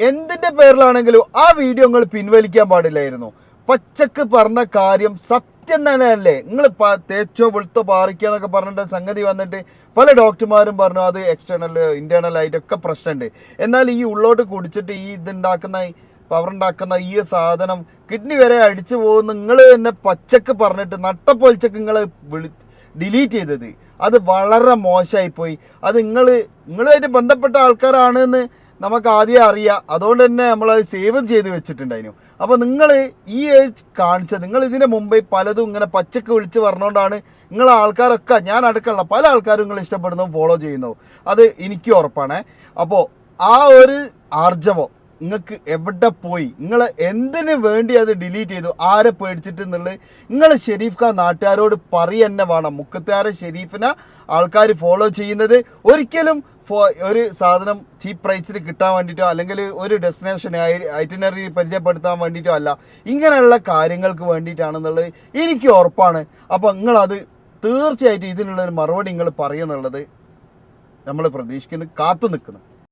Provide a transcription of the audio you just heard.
എന്തിന്റെ പേരിലാണെങ്കിലും ആ വീഡിയോ നിങ്ങൾ പിൻവലിക്കാൻ പാടില്ലായിരുന്നു. പച്ചക്ക് പറഞ്ഞ കാര്യം സത്യം തന്നെയല്ലേ? നിങ്ങൾ തേച്ചോ വെളുത്തോ പാറിക്കുക എന്നൊക്കെ പറഞ്ഞിട്ട് സംഗതി വന്നിട്ട് പല ഡോക്ടർമാരും പറഞ്ഞു അത് എക്സ്റ്റേണൽ ഇന്റേണൽ ആയിട്ടൊക്കെ പ്രശ്നമുണ്ട് എന്നാൽ ഈ ഉള്ളോട്ട് കുടിച്ചിട്ട് ഈ ഇതുണ്ടാക്കുന്ന പവർ ഉണ്ടാക്കുന്ന ഈ സാധനം കിഡ്നി വരെ അടിച്ചു പോകുന്ന നിങ്ങൾ തന്നെ പച്ചക്ക് പറഞ്ഞിട്ട് നട്ടപ്പൊലിച്ചക്ക് നിങ്ങൾ വിളി ഡിലീറ്റ് ചെയ്തത്. അത് വളരെ മോശമായിപ്പോയി. അത് നിങ്ങൾ നിങ്ങളുമായിട്ട് ബന്ധപ്പെട്ട ആൾക്കാരാണെന്ന് നമുക്ക് ആദ്യം അറിയാം. അതുകൊണ്ട് തന്നെ നമ്മൾ അത് സേവ് ചെയ്ത് വെച്ചിട്ടുണ്ടായിരുന്നു അപ്പോൾ നിങ്ങൾ ഈ ഏജ് കാണിച്ചത് നിങ്ങൾ ഇതിന് മുമ്പേ പലതും ഇങ്ങനെ പച്ചക്ക് വിളിച്ച് പറഞ്ഞുകൊണ്ടാണ് നിങ്ങൾ ആൾക്കാരൊക്കെ ഞാൻ അടുക്കള പല ആൾക്കാരും നിങ്ങൾ ഇഷ്ടപ്പെടുന്നതും ഫോളോ ചെയ്യുന്നു. അത് എനിക്ക് ഉറപ്പാണ്. അപ്പോൾ ആ ഒരു ആർജവം നിങ്ങൾക്ക് എവിടെ പോയി? നിങ്ങൾ എന്തിനു വേണ്ടി അത് ഡിലീറ്റ് ചെയ്തു? ആരെ പേടിച്ചിട്ട് എന്നുള്ളത് നിങ്ങൾ ഷെരീഫ് ഖാൻ നാട്ടുകാരോട് പറയന്നെ വേണം. മുക്കത്താറ് ഷെരീഫിനെ ആൾക്കാർ ഫോളോ ചെയ്യുന്നത്. ഒരിക്കലും ഫോ ഒരു സാധനം ചീപ്പ് പ്രൈസിൽ കിട്ടാൻ വേണ്ടിയിട്ടോ അല്ലെങ്കിൽ ഒരു ഡെസ്റ്റിനേഷൻ ഐറ്റിനറി പരിചയപ്പെടുത്താൻ വേണ്ടിയിട്ടോ അല്ല ഇങ്ങനെയുള്ള കാര്യങ്ങൾക്ക് വേണ്ടിയിട്ടാണെന്നുള്ളത് എനിക്ക് ഉറപ്പാണ്. അപ്പോൾ നിങ്ങളത് തീർച്ചയായിട്ടും ഇതിനുള്ളൊരു മറുപടി നിങ്ങൾ പറയുന്നുള്ളത് നമ്മൾ പ്രതീക്ഷിക്കുന്നത് കാത്തു നിൽക്കുന്നു.